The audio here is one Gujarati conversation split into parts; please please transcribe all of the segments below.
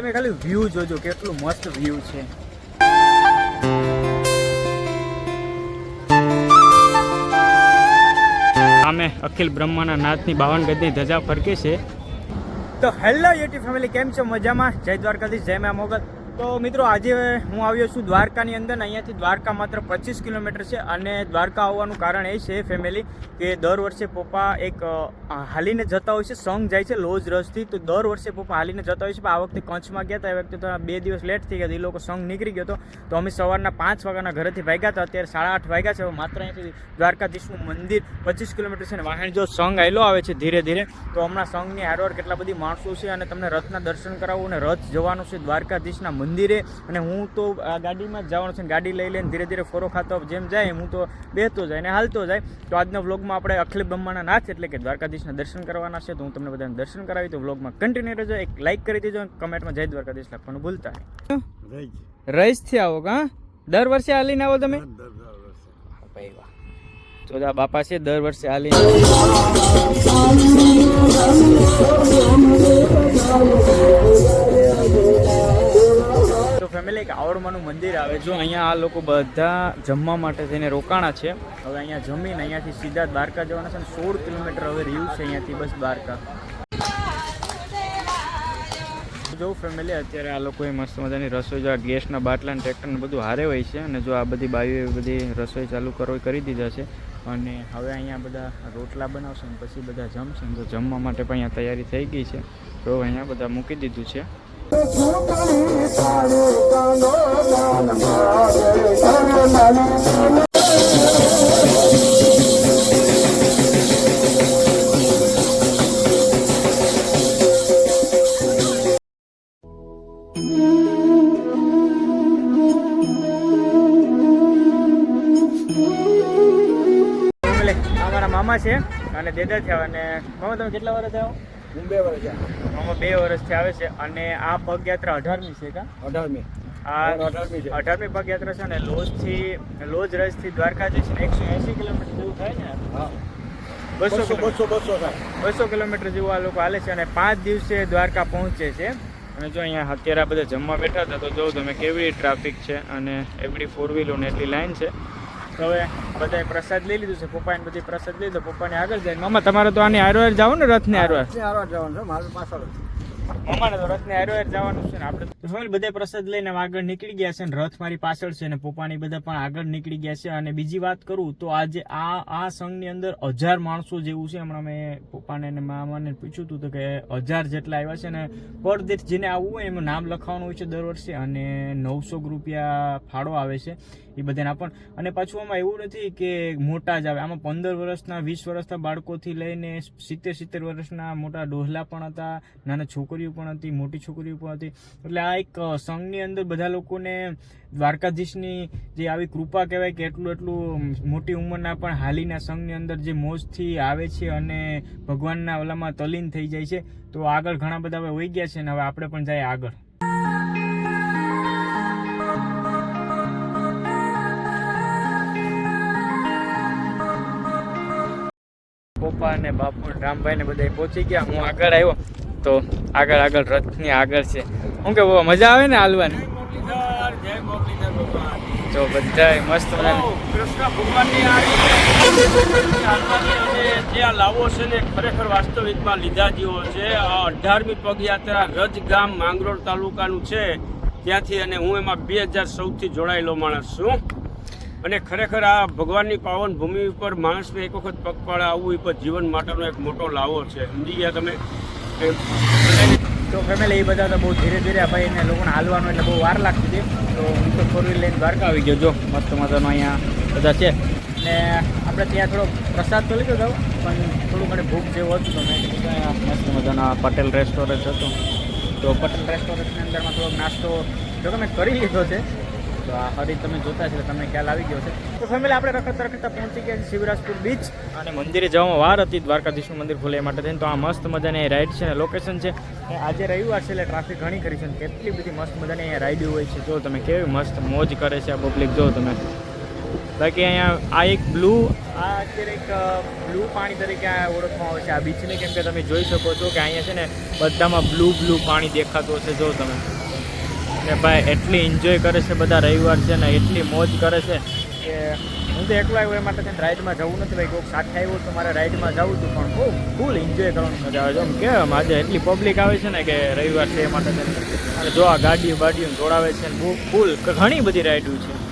તમે ખાલી વ્યૂ જોજો કેટલું મસ્ત વ્યૂ છે. સામે અખિલ બ્રહ્માના નાથની બાવન ગજની ધજા ફરકે છે. તો હેલો યુટ્યુબ ફેમિલી કેમ છો? મજામાં? જય દ્વારકાધીશ જય મા મોગલ. તો મિત્રો, આજે હું આવ્યો છું દ્વારકાની અંદર અહીંયાથી દ્વારકા માત્ર પચીસ કિલોમીટર છે અને દ્વારકા આવવાનું કારણ એ છે ફેમિલી કે દર વર્ષે પપ્પા એક હાલીને જતા હોય છે, સંઘ જાય છે લોજ રસથી તો દર વર્ષે પપ્પા હાલીને જતા હોય છે, પણ આ વખતે કચ્છમાં ગયા હતા, એ વખતે તો બે દિવસ લેટ થઈ ગયા. એ લોકો સંઘ નીકળી ગયો હતો તો અમે સવારના પાંચ વાગ્યાના ઘરેથી ભાગ્યા હતા, અત્યારે સાડા આઠ વાગ્યા છે માત્ર અહીંયાથી દ્વારકાધીશનું મંદિર પચીસ કિલોમીટર છે અને વાહન જો સંઘ આવેલો આવે છે ધીરે ધીરે, તો હમણાં સંઘની હારવાર કેટલા બધી માણસો છે અને તમને રથના દર્શન કરાવવું અને રથ જવાનું છે દ્વારકાધીશના મંદિરે અને હું તો આ ગાડીમાં જ જવાનું છે ને ગાડી લઈ લઈને ધીરે ધીરે ફોરો ખાતો જેમ જાય હું તો બેહતો જાય ને હાલતો જાય તો આજના વ્લોગમાં આપણે અખિલ બ્રહ્માના નાથ એટલે કે દ્વારકાધીશના દર્શન કરવાના છે તો હું તમને બધાને દર્શન કરાવી તો વ્લોગમાં કન્ટિન્યુ રહેજો એક લાઇક કરી દેજો અને કમેન્ટમાં જય દ્વારકાધીશ લખવાનું ભૂલતા નહીં રહીશથી આવો કા દર વર્ષે હાલીને આવો તમે ભાઈ વાહ તો આ બાપા છે દર વર્ષે હાલીને તો ફેમિલી એક આવડમાનું મંદિર આવે જો અહીંયા આ લોકો બધા જમવા માટે થઈને રોકાણા છે. હવે અહીંયા જમીને અહીંયાથી સીધા દ્વારકા જવાના છે ને સોળ કિલોમીટર હવે રહ્યું છે અહીંયાથી બસ દ્વારકા. જો ફેમિલી અત્યારે આ લોકોએ મસ્ત મજાની રસોઈ જો આ ગેસના બાટલા ને ટ્રેક્ટરને બધું હારે હોય છે અને જો આ બધી બાઈઓએ બધી રસોઈ ચાલુ કરો કરી દીધા છે. અને હવે અહીંયા બધા રોટલા બનાવશે ને પછી બધા જમશે ને તો જમવા માટે પણ અહીંયા તૈયારી થઈ ગઈ છે. તો અહીંયા બધા મૂકી દીધું છે. મામા છે અને દેદા થયા અને મામા તમે કેટલા વર્ષ થયા? મુંબઈ વાળા છે મામા બે વર્ષથી આવે છે અને આ પગયાત્રા અઢારમી છે કા? અઢારમી. આ અઢારમી અઢારમી પગયાત્રા છે ને લોજથી લોજ રજથી દ્વારકા જે છે ને એકસો એંસી કિલોમીટર જેવું થાય ને હા. બસો બસો બસો બસો કિલોમીટર જેવું આ લોકો હાલે છે અને પાંચ દિવસે દ્વારકા પહોંચે છે. અને જો અહીંયા અત્યારે આ બધા જમવા બેઠા હતા તો જોઉં તમે કેવી ટ્રાફિક છે અને એવડી ફોર વ્હીલોને એટલી લાઈન છે. હવે બધાએ પ્રસાદ લઈ લીધું છે, પપ્પાને બધી પ્રસાદ લીધો, પપ્પાને આગળ જાય મામા, તમારે તો આની હારવાર જાવ ને રથની હારવાર? હારવાર જવાનું છે, મારે પાછળ અમારે તો રથને હારવાર જવાનું છે ને. આપણે બધા પ્રસાદ લઈને આગળ નીકળી ગયા છે ને. રથ મારી પાછળ છે ને. પપ્પાની બધા પણ આગળ નીકળી ગયા છે. અને બીજી વાત કરું તો આજે આ આ સંઘની અંદર હજાર માણસો જેવું છે. હમણાં મેં પપ્પાને અને મામાને પૂછ્યું હતું તો કે હજાર જેટલા આવ્યા છે ને. પર દીઠ જેને આવવું હોય એમાં નામ લખાવવાનું હોય છે દર વર્ષે. અને નવસો રૂપિયા ફાળો આવે છે એ બધાના પણ. અને પાછું આમાં એવું નથી કે મોટા જ આવે. આમાં પંદર વર્ષના, વીસ વર્ષના બાળકોથી લઈને સિત્તેર સિત્તેર વર્ષના મોટા ડોહલા પણ હતા. નાના છોકરીઓ પણ હતી, મોટી છોકરીઓ પણ હતી. એટલે આ એક સંઘની અંદર બધા લોકોને દ્વારકાધીશની જે આવી કૃપા કહેવાય કે એટલું એટલું મોટી ઉંમરના પણ હાલીના સંઘની અંદર જે મોજથી આવે છે અને ભગવાનના ઓલામાં તલીન થઈ જાય છે, તો આગળ ઘણા બધા હવે વહી ગયા છે ને હવે આપણે પણ જાય આગળ. પપ્પા અને બાપુ રામભાઈ ને બધા પહોંચી ગયા. હું આગળ આવ્યો. તો આગળ આગળ રથની આગળ છે. શું કે બાબા મજા આવે ને હાલવાની? તો બધા મસ્ત કૃષ્ણ ભગવાનની જે આ લાવો છે ને ખરેખર વાસ્તવિકમાં લીધા જેવો છે અઢારમી પગયાત્રા રજ ગામ માંગરોળ તાલુકાનું છે. ત્યાંથી અને હું એમાં બે હજાર સૌથી જોડાયેલો માણસ છું. અને ખરેખર આ ભગવાનની પાવન ભૂમિ ઉપર માણસને એક વખત પગપાળા આવવું એ પર જીવન માટેનો એક મોટો લાવો છે. સમજી ગયા તમે. તો ફેમિલી એ બધા તો બહુ ધીરે ધીરે ભાઈ એને લોકોને હાલવાનું એટલે બહુ વાર લાગતી હતી તો હું તો ફોર વ્હીલ લઈને દ્વારકા આવી ગયો. જો, મસ્ત મજાનો અહીંયા બધા છે. ને આપણે ત્યાં થોડો પ્રસાદ તો લીધો હતો પણ થોડું ઘણી ભૂખ જેવું હતું તો મેં મસ્ત મજાના પટેલ રેસ્ટોરન્ટ હતું. તો પટેલ રેસ્ટોરન્ટની અંદરમાં થોડોક નાસ્તો, જો કે મેં કરી લીધો છે. તો આ હરી તમે જોતા છે તમને ખ્યાલ આવી ગયો છે તો ફેમિલી આપણે રખડતા રખડતા પહોંચી ગયા શિવરાજપુર બીચ અને મંદિરે જવામાં વાર હતી, દ્વારકાધીશનું મંદિર ખોલે માટે થઈને તો આ મસ્ત મજાની રાઈડ છે લોકેશન છે. આજે રવિવાર છે એટલે ટ્રાફિક ઘણી કરી છે કેટલી બધી મસ્ત મજાની અહીંયા રાઈડ હોય છે. જો તમે કેવી મસ્ત મોજ કરે છે આ પબ્લિક જો તમે. બાકી અહીંયા આ એક બ્લુ આ અત્યારે એક બ્લુ પાણી તરીકે આ ઓળખવામાં આવે છે. આ બીચને કેમ કે તમે જોઈ શકો છો કે અહીંયા છે ને બધામાં બ્લુ બ્લુ પાણી દેખાતું હશે, જો તમે. ને ભાઈ એટલી એન્જોય કરે છે બધા રવિવાર છે ને એટલી મોજ કરે છે કે હું તો એકલો આવ્યો, એ માટે થઈને રાઈડમાં જવું નથી. ભાઈ, કોઈક સાથે આવ્યું તો મારે રાઈડમાં જવું હતું, પણ બહુ ફૂલ એન્જોય કરવાની મજા આવે છે. એમ કેમ? આજે એટલી પબ્લિક આવે છે ને કે રવિવાર છે, એ માટે અને જો આ ગાડીઓ બાડીઓ દોડાવે છે ને બહુ ફૂલ ઘણી બધી રાઈડો છે.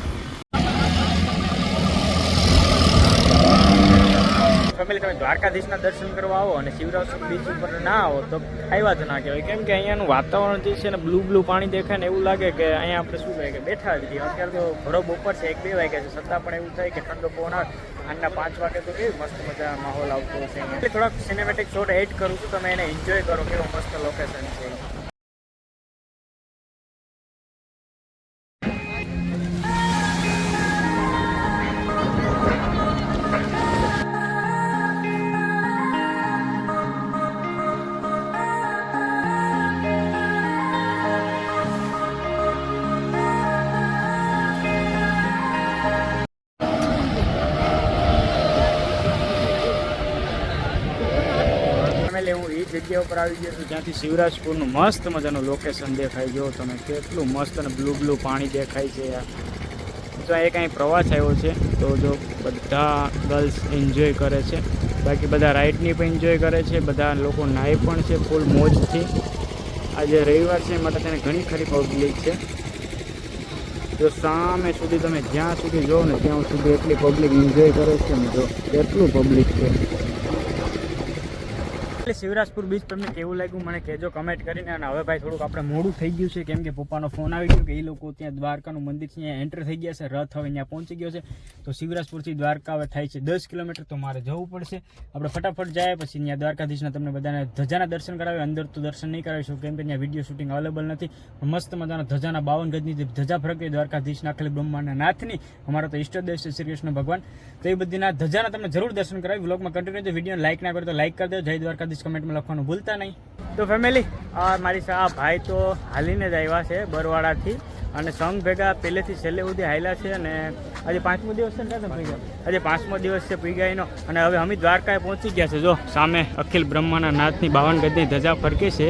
ફેમિલી તમે દ્વારકાધીશના દર્શન કરવા આવો અને શિવરાજ બીચ ઉપર ના આવો તો આવ્યા જ ના કહેવાય. કેમ કે અહીંયાનું વાતાવરણ જે છે ને બ્લુ બ્લુ પાણી દેખાય ને એવું લાગે કે અહીંયા આપણે શું કહેવાય કે બેઠા જ રહીએ અત્યારે તો ઘરો બપોર છે, એક બે વાગ્યા છે. છતાં પણ એવું થાય કે ઠંડો પવન આના પાંચ વાગે તો કેવી મસ્ત મજા માહોલ આવતો છે એટલે થોડાક સિનેમેટિક શોટ એડ કરું છું. તમે એને એન્જોય કરો, કેવું મસ્ત લોકેશન છે. ફેમિલી હું એ જગ્યા ઉપર આવી ગયો છું. જ્યાંથી શિવરાજપુરનું મસ્ત મજાનું લોકેશન દેખાય જો તમે કેટલું મસ્ત અને બ્લુ બ્લુ પાણી દેખાય છે યાર. જો એ કાંઈ પ્રવાસ આવ્યો છે, તો જો બધા ગર્લ્સ એન્જોય કરે છે. બાકી બધા રાઇડની પણ એન્જોય કરે છે. બધા લોકો નાય પણ છે ફૂલ મોજથી. આજે રવિવાર છે, માટે તેને ઘણી ખરી પબ્લિક છે. જો સામે સુધી તમે જ્યાં સુધી જોવો ને ત્યાં સુધી એટલી પબ્લિક એન્જોય કરે છે ને જો કેટલું પબ્લિક છે. એટલે શિવરાજપુર બીચ તમને કેવું લાગ્યું? મને કહેજો કમેન્ટ કરીને. અને હવે ભાઈ થોડુંક આપણે મોડું થઈ ગયું છે, કેમ કે પપ્પાનો ફોન આવી ગયો કે એ લોકો ત્યાં દ્વારકાનું મંદિર ત્યાં એન્ટર થઈ ગયા છે, રથ હવે ત્યાં પહોંચી ગયો છે. તો શિવરાજપુરથી દ્વારકા હવે થાય છે દસ કિલોમીટર, તો મારે જવું પડશે. આપણે ફટાફટ જાય, પછી ત્યાં દ્વારકાધીશના તમને બધાને ધજાના દર્શન કરાવે અંદર તો દર્શન નહીં કરાવીશું, કેમ કે ત્યાં વીડિયો શૂટિંગ અવેલેબલ નથી. મસ્ત મજાના ધજાના બાવન ગજની જે ધજા ફરકે દ્વારકાધીશના ખાલી બ્રહ્માંડના નાથની. અમારા તો ઈષ્ટદેવ છે, શ્રી કૃષ્ણ ભગવાન. તો એ બધીના ધજાના તમને જરૂર દર્શન કરાવી વ્લોગમાં કન્ટિન્યુ વીડિયો લાઈક ના કરો તો લાઈક કરી દો જય દ્વારકાધીશ. કમેન્ટમાં લખવાનું ભૂલતા નહીં. તો ફેમિલી મારી આ ભાઈ તો હાલીને જ આવ્યા છે બરવાડાથી અને સંઘ ભેગા પહેલેથી છેલ્લે સુધી હાલ્યા છે અને આજે પાંચમો દિવસ છે ને પી આજે પાંચમો દિવસ છે પીગાઈનો અને હવે અમિત દ્વારકાએ પહોંચી ગયા છે. જો સામે અખિલ બ્રહ્માના નાથની બાવન ગજની ધજા ફરકે છે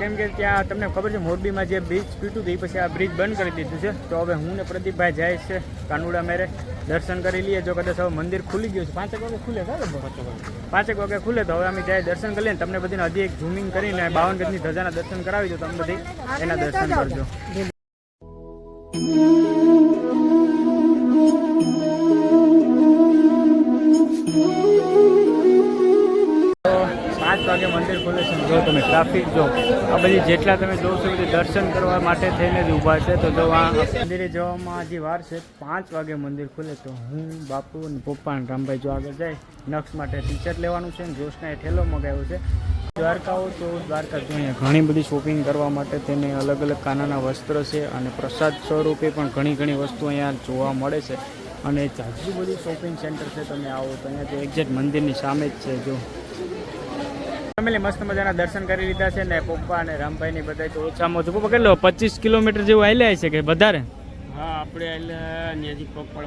કેમ કે ત્યાં તમને ખબર છે મોરબીમાં જે બ્રિજ તૂટ્યું હતું એ પછી આ બ્રિજ બંધ કરી દીધું છે. તો હવે હું ને પ્રદીપભાઈ જાય છે કાનુડા મેરે દર્શન કરી લઈએ. જો કદાચ હવે મંદિર ખુલી ગયું છે. પાંચેક વાગે ખુલે બરાબર પાંચેક વાગે ખુલે. તો હવે અમે જાય દર્શન કરી લઈએ ને તમને બધીને હજી એક ઝૂમિંગ કરીને બાવન ગજની ધજાના દર્શન કરાવી દો તમે બધી એના દર્શન કરજો વાગે મંદિર ખુલે છે. જો તમે ટ્રાફિક જો આ બધી જેટલા તમે જોશો બધી દર્શન કરવા માટે થઈને જ ઊભા છે. તો જો આ મંદિરે જવામાં હજી વાર છે, પાંચ વાગે મંદિર ખુલે તો હું, બાપુ અને પપ્પા અને રામભાઈ જો આગળ જાય નક્ષ માટે ટી લેવાનું છે ને જોશના ઠેલો મગાવ્યો છે. દ્વારકાઓ તો દ્વારકા જો અહીંયા ઘણી બધી શોપિંગ કરવા માટે તેને અલગ અલગ કાનાના વસ્ત્ર છે અને પ્રસાદ સ્વરૂપે પણ ઘણી ઘણી વસ્તુ અહીંયા જોવા મળે છે. અને જાજુ બધું શોપિંગ સેન્ટર છે, તમે આવો તો અહીંયા તો એક્ઝેક્ટ મંદિરની સામે જ છે, જો. ફેમિલી મસ્ત મજાના દર્શન કરી લીધા છે ને પપ્પા અને રામભાઈ ની બધા તો ઓછામાં ઓછું પપ્પા કેટલો? પચીસ કિલોમીટર જેવું હાલ્યા છે કે વધારે? હા આપણે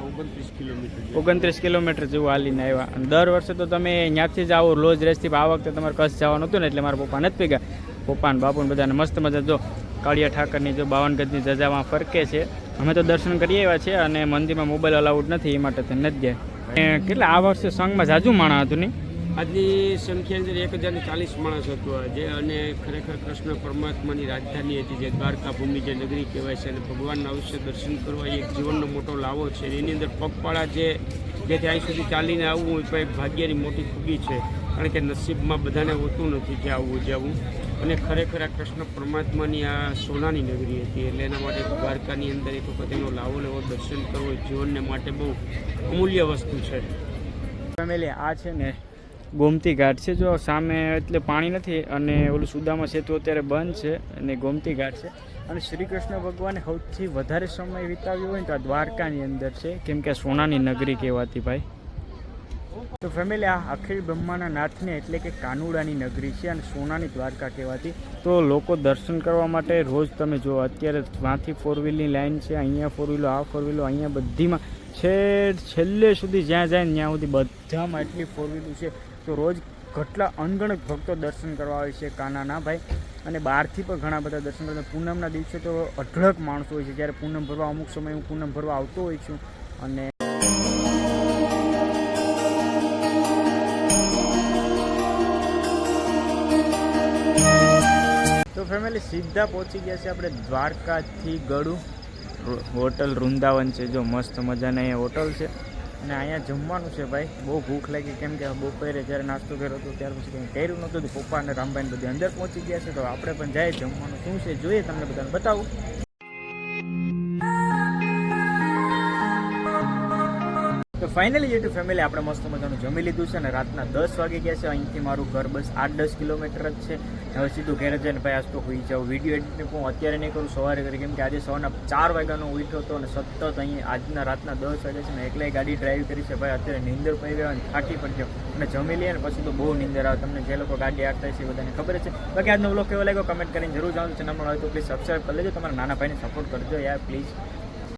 ઓગણત્રીસ કિલોમીટર ઓગણત્રીસ કિલોમીટર જેવું હાલીને આવ્યા અને દર વર્ષે તો તમે ત્યાંથી જ આવો રોજ રેસથી આ વખતે તમારે કચ્છ જવાનું હતું ને એટલે મારા પપ્પા નથી ભેગા. પપ્પા ને બાપુ બધાને મસ્ત મજા. જો કાળિયા ઠાકરની જો બાવન ગજની ધજામાં ફરકે છે. અમે તો દર્શન કરી આવ્યા છે અને મંદિરમાં મોબાઈલ અલાઉડ નથી એ માટે તે નથી ગયા. અને કેટલા આ વર્ષે સંઘમાં જાજુ માણા હતું નહીં? આજની સંખ્યા અંદર એક હજારને ચાલીસ માણસ હતું જે અને ખરેખર કૃષ્ણ પરમાત્માની રાજધાની હતી, જે દ્વારકા ભૂમિ જે નગરી કહેવાય છે. અને ભગવાનના અવશ્ય દર્શન કરવા એક જીવનનો મોટો લાવો છે. એની અંદર પગપાળા જે જે ત્યાં સુધી ચાલીને આવવું એ પણ એક ભાગ્યની મોટી ખૂબી છે. કારણ કે નસીબમાં બધાને હોતું નથી જે આવવું જવું. અને ખરેખર આ કૃષ્ણ પરમાત્માની આ સોનાની નગરી હતી. એટલે એના માટે દ્વારકાની અંદર એક વખત એનો લાવો લેવો, દર્શન કરવો જીવનને માટે બહુ અમૂલ્ય વસ્તુ છે. ફેમિલી, આ છે ને ગોમતી ઘાટ છે. જો સામે એટલે પાણી નથી અને ઓલું સુદામા સેતુ અત્યારે બંધ છે અને ગોમતી ઘાટ છે. અને શ્રી કૃષ્ણ ભગવાને સૌથી વધારે સમય વિતાવ્યો હોય ને તો આ દ્વારકાની અંદર છે. કેમ કે સોનાની નગરી કહેવાતી ભાઈ. તો ફેમિલી આ અખિલ બ્રહ્માના નાથને એટલે કે કાનુડાની નગરી છે અને સોનાની દ્વારકા કહેવાતી. તો લોકો દર્શન કરવા માટે રોજ તમે જો અત્યારે ત્યાંથી ફોર વ્હીલની લાઈન છે, અહીંયા ફોર વ્હીલો આ ફોર વ્હીલો અહીંયા બધીમાં છેલ્લે સુધી જ્યાં જાય ને ત્યાં સુધી બધામાં એટલી ફોર વ્હીલું છે. તો રોજ કેટલા અનગણત ભક્તો દર્શન કરવા આવે છે કાનાના ભાઈ? અને બહારથી પણ ઘણા બધા દર્શન કરતા પૂનમના દિવસે તો અઢળક માણસો હોય છે. જ્યારે પૂનમ ભરવા અમુક સમય હું પૂનમ ભરવા આવતો હોય છું. અને તો ફેમિલી સીધા પહોંચી ગયા છે આપણે દ્વારકાથી ગળું. હોટલ વૃંદાવન છે. જો મસ્ત મજાની અહીંયા હોટલ છે. અને અહીંયા જમવાનું છે ભાઈ. બહુ ભૂખ લાગી. કેમ કે બપોરે જ્યારે નાસ્તો કર્યો હતો, ત્યાર પછી કંઈ કર્યું નહોતું. પપ્પા અને રામભાઈ બધે અંદર પહોંચી ગયા છે. તો આપણે પણ જઈએ જમવાનું. શું છે? જોઈએ તમને બધાને બતાવું. ફાઇનલી યુટ્યુબ ફેમિલી આપણે મસ્ત મજાનું જમી લીધું છે અને રાતના દસ વાગે ગયા છે. અહીંથી મારું ઘર બસ આઠ દસ કિલોમીટર જ છે. હવે સીધું ઘરે જઈને ભાઈ આજ તો હોઈ જાઉં. વીડિયો એડિટ હું અત્યારે નહીં કરું, સવારે કરી. કેમ કે આજે સવારના ચાર વાગ્યાનો ઉઠ્યો હતો અને સતત અહીં આજના રાતના દસ વાગે છે ને એકલાય ગાડી ડ્રાઈવ કરી છે. ભાઈ અત્યારે નીંદર પડી ગયો અને થાકી પણ ગયો. અને જમી લઈએ અને પછી તો બહુ નીંદર આવે. તમને જે લોકો ગાડી આંકતા છે બધાને ખબર છે. બાકી આજનો બ્લોગ કેવો લાગ્યો? કમેન્ટ કરીને જરૂર જાણો નંબર હોય તો પ્લીઝ સબસ્ક્રાઈબ કરી લેજો. તમારા નાના ભાઈને સપોર્ટ કરજો યાર પ્લીઝ